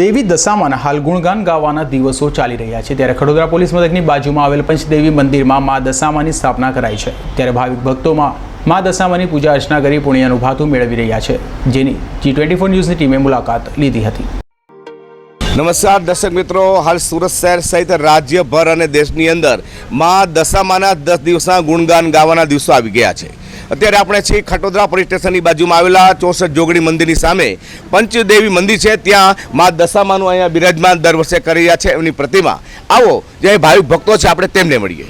દેવી દશામાના હાલ ગુણગાન ગાવાના દિવસો ચાલી રહ્યા છે. ત્યારે ખડોદરા પોલીસ મથકની બાજુમાં આવેલ પંચદેવી મંદિરમાં મા દશામાની સ્થાપના કરાઈ છે. ત્યારે ભાવિક ભક્તોમાં મા દશામાની પૂજા અર્ચના કરી પુણ્યનું ભાથું મેળવી રહ્યા છે. જેની જી ટ્વેન્ટી ફોર ન્યૂઝની ટીમે મુલાકાત લીધી હતી. નમસ્કાર દર્શક મિત્રો, હાલ સુરત શહેર સહિત રાજ્યભર અને દેશની અંદરમાં દશામાના દસ દિવસના ગુણગાન ગાવાના દિવસો આવી ગયા છે. અત્યારે આપણે છીએ ખટોદરા પોલીસ સ્ટેશનની બાજુમાં આવેલા ચોસઠ જોગડી મંદિરની સામે. પંચદેવી મંદિર છે ત્યાં મા દશામાનું અહીંયા બિરાજમાન દર વર્ષે કરી રહ્યા છે એમની પ્રતિમા. આવો જે ભાવિક ભક્તો છે આપણે તેમને મળીએ.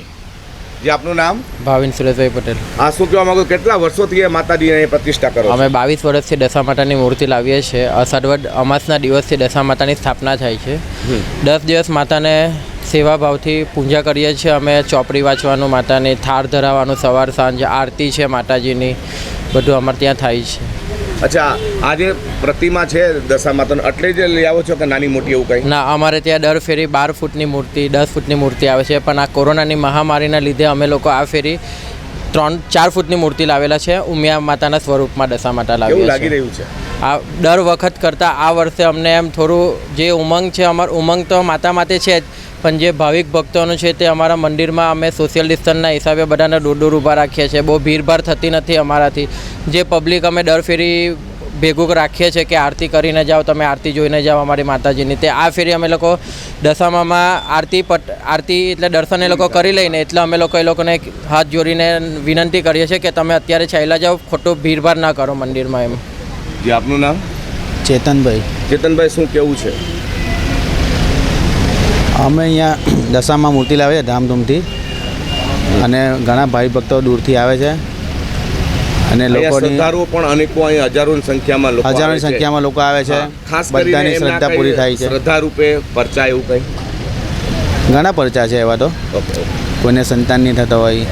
જે આપનું નામ? ભાવિન સુરેશભાઈ પટેલ. આ શું કહેવા માંગો? કેટલા વર્ષોથી એ માતાજીની પ્રતિષ્ઠા કરો અમે બાવીસ વર્ષથી દશા માતાની મૂર્તિ લાવીએ છીએ. અષાઢવડ અમાસના દિવસથી દશા માતાની સ્થાપના થાય છે. દસ દિવસ માતાને સેવા ભાવથી પૂજા કરીએ છીએ. અમે ચોપડી વાંચવાનું માતાની થાળ ધરાવવાનું સવાર સાંજ આરતી છે માતાજીની. બધું અમારે ત્યાં થાય છે. અચ્છા આ જે પ્રતિમા છે દશા માતાનું એટલે જ લઈ આવો છો કે નાની મોટી એવું કંઈ? ના અમારે ત્યાં દર ફેરી બાર ફૂટની મૂર્તિ દસ ફૂટની મૂર્તિ આવે છે. પણ આ કોરોનાની મહામારીના લીધે અમે લોકો આ ફેરી ત્રણ ચાર ફૂટની મૂર્તિ લાવેલા છે. ઉમિયા માતાના સ્વરૂપમાં દશા માતા કેવું લાગી રહ્યું છે? આ દર વખત કરતાં આ વર્ષે અમને એમ થોડું જે ઉમંગ છે અમાર ઉમંગ તો માતા માટે છે જ. પણ જે ભાવિક ભક્તોનું છે તે અમારા મંદિરમાં અમે સોશિયલ ડિસ્ટન્સના હિસાબે બધાને દૂર દૂર ઊભા રાખીએ છીએ. બહુ ભીડભાડ થતી નથી અમારાથી. જે પબ્લિક અમે દર ફેરી ભેગું રાખીએ છીએ કે આરતી કરીને જાઓ તમે આરતી જોઈને જાઓ અમારી માતાજીની. તે આ ફેરી અમે લોકો દશામામાં આરતી પટ આરતી એટલે દર્શન એ લોકો કરી લઈને એટલે અમે લોકો એ લોકોને હાથ જોડીને વિનંતી કરીએ છીએ કે તમે અત્યારે ચાલ્યા જાઓ ખોટું ભીડભાડ ના કરો મંદિરમાં એમ. જે આપનું નામ? ચેતનભાઈ. ચેતનભાઈ શું કેવું છે? અમે અહીંયા દશામાં મૂર્તિ લાવે છે ધામધૂમથી. અને ઘણા ભાઈ ભક્તો દૂરથી આવે છે. અને લોકો શ્રદ્ધાળુઓ પણ અનેકો અહીં હજારોની સંખ્યામાં લોકો હજારોની સંખ્યામાં લોકો આવે છે. ખાસ બધાની શ્રદ્ધા પૂરી થાય છે. શ્રદ્ધા રૂપે પરચા એવું કંઈ? ઘણા પરચા છે એવા તો. કોઈને સંતાન નહીં થતા હોય.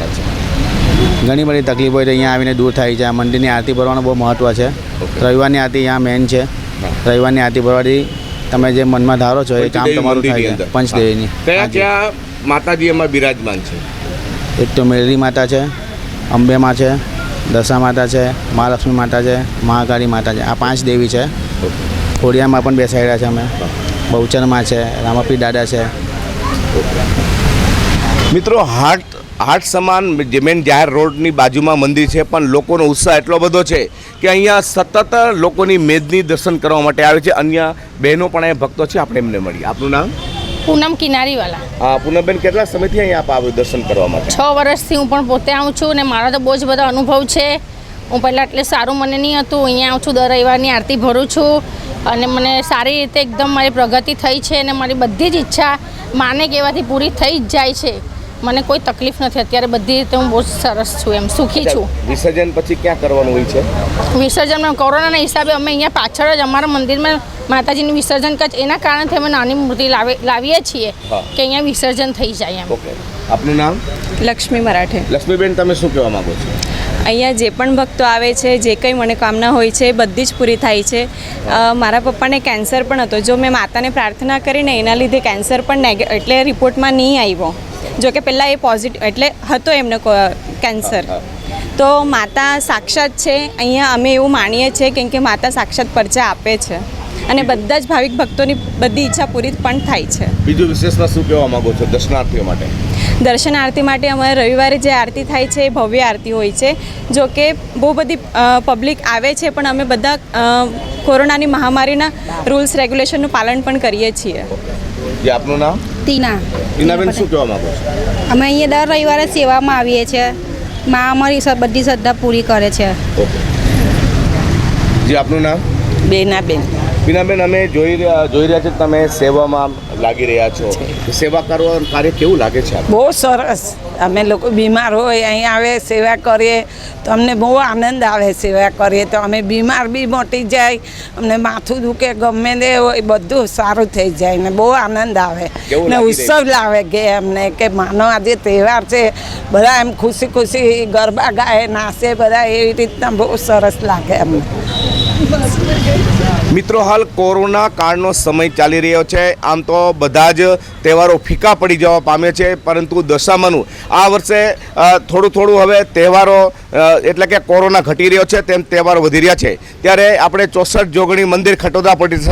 ઘણી બધી તકલીફ હોય તો અહીંયા આવીને દૂર થાય છે. આ મંદિરની આરતી ભરવાનું બહુ મહત્ત્વ છે. રવિવારની આરતી અહીંયા મેન છે. રવિવારની આરતી ભરવાથી તમે જે મનમાં ધારો છો એ કામ તમારું થાય. છે. પંચદેવીની. કયા કયા માતાજી એમાં બિરાજમાન છે? એક તો મેળરી માતા છે અંબેમાં છે દશા માતા છે મહાલક્ષ્મી માતા છે મહાકાળી માતા છે. આ પાંચ દેવી છે. ખોડિયામાં પણ બેસાડ્યા છે અમે. બહુચરમાં છે રામાપી દાદા છે. મિત્રો હાટ હાટ સમાન મેન જાહેર રોડની બાજુમાં મંદિર છે પણ લોકોનો ઉત્સાહ એટલો બધો છે કે અહીંયા સતત લોકોની મેદની દર્શન કરવા માટે આવે છે. અન્ય બહેનો પણ અહીંયા ભક્તો છે. આપણે એમને મળીએ. આપનું નામ? પૂનમ કિનારીવાલા. હા પૂનમબેન કેટલા સમયથી અહીંયા આપ આવ્યું દર્શન કરવા માટે? છ વર્ષથી હું પણ પોતે આવું છું ને મારા તો બહુ જ બધો અનુભવ છે. હું પહેલાં એટલે સારું મને નહીં હતું. અહીંયા આવું છું દર રવિવારની આરતી ભરું છું અને મને સારી રીતે એકદમ મારી પ્રગતિ થઈ છે અને મારી બધી જ ઈચ્છા માને કહેવાથી પૂરી થઈ જ જાય છે. મને કોઈ તકલીફ નથી અત્યારે બધી રીતે હું બહુ સરસ છું એમ સુખી છું. વિસર્જન પછી ક્યાં કરવાનું હોય છે? વિસર્જનમાં કોરોનાના હિસાબે અમે અહીંયા પાછળ જ અમારા મંદિરમાં માતાજીનું વિસર્જન કચ એના કારણથી અમે નાની મૂર્તિ લાવીએ છીએ કે અહીંયા વિસર્જન થઈ જાય એમ. આપનું નામ? લક્ષ્મી મરાઠે. લક્ષ્મીબેન તમે શું કહેવા માગો છો? અહીંયા જે પણ ભક્તો આવે છે જે કંઈ મનોકામના હોય છે બધી જ પૂરી થાય છે. મારા પપ્પાને કેન્સર પણ હતો. જો મેં માતાને પ્રાર્થના કરીને એના લીધે કેન્સર પણ નેગે એટલે રિપોર્ટમાં નહીં આવ્યો. જો કે પહેલાં એ પોઝિટિવ એટલે હતો એમને કેન્સર. તો માતા સાક્ષાત છે. અહીંયા અમે એવું માનીએ છીએ કેમ કે માતા સાક્ષાત પરચા આપે છે. અને બધા જ ભાવિક ભક્તોની બધી ઈચ્છા પૂરી પણ થાય છે. બીજું વિશેષમાં શું કહેવા માંગો છો દર્શનાર્થીઓ માટે? દર્શન આરતી માટે અમારે રવિવારે જે આરતી થાય છે એ ભવ્ય આરતી હોય છે. જો કે બહુ બધી પબ્લિક આવે છે પણ અમે બધા કોરોનાની મહામારીના રૂલ્સ રેગ્યુલેશનનું પાલન પણ કરીએ છીએ. જે આપનું નામ? તીના તીનાબેન શું કહેવા માંગો છો? અમે અહીંયા દર રવિવારે સેવામાં આવીએ છીએ. માં અમારી બધી શ્રદ્ધા પૂરી કરે છે. જે આપનું નામ? બેનાબેન. બીનાબેન અમે જોઈ રહ્યા જોઈ રહ્યા છે તમે સેવામાં લાગી રહ્યા છો. સેવા કરવાનું કાર્ય કેવું લાગે છે બહુ સરસ. અમે લોકો બીમાર હોય અહીં આવે સેવા કરીએ તો અમને બહુ આનંદ આવે સેવા કરીએ. તો અમે બીમાર બી મોટી જાય અમને માથું દુખે ગમે તે હોય બધું સારું થઈ જાય ને બહુ આનંદ આવે. ને ઉત્સવ લાવે કે અમને કે માનો આજે તહેવાર છે બધા એમ ખુશી ખુશી ગરબા ગાય નાચે બધા એવી રીતના બહુ સરસ લાગે અમને. મિત્રો, હાલ કોરોના કાળનો સમય ચાલી રહ્યો છે. આમ તો બધા જ તહેવારો ફીકા પડી જવા પામે છે, પરંતુ દશામાનું આ વર્ષે થોડું થોડું હવે તહેવારો એટલે કે કોરોના ઘટી રહ્યો છે તેમ તહેવારો વધી રહ્યા છે. ત્યારે આપણે ચોસઠ જોગણી મંદિર ખટોદા પોલીસ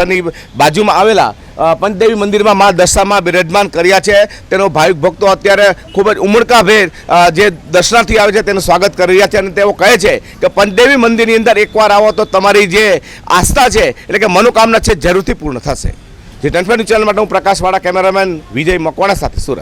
બાજુમાં આવેલા પંચદેવી મંદિરમાં મા દશામાં બિરાજમાન કર્યા છે. તેનો ભાવિક ભક્તો અત્યારે ખૂબ જ ઉમળકાભેર જે દર્શનાર્થી આવે છે તેનું સ્વાગત કરી રહ્યા છે અને તેઓ કહે છે કે પંચદેવી મંદિરની અંદર એકવાર આવો તો તમારી જે આસ્થા છે એટલે કે મનોકામના છે, જરૂરથી પૂર્ણ થશે. જે ટનફેન ચેનલ માટે હું પ્રકાશવાળા કેમેરામેન વિજય મકવાણા સાથે સુરત.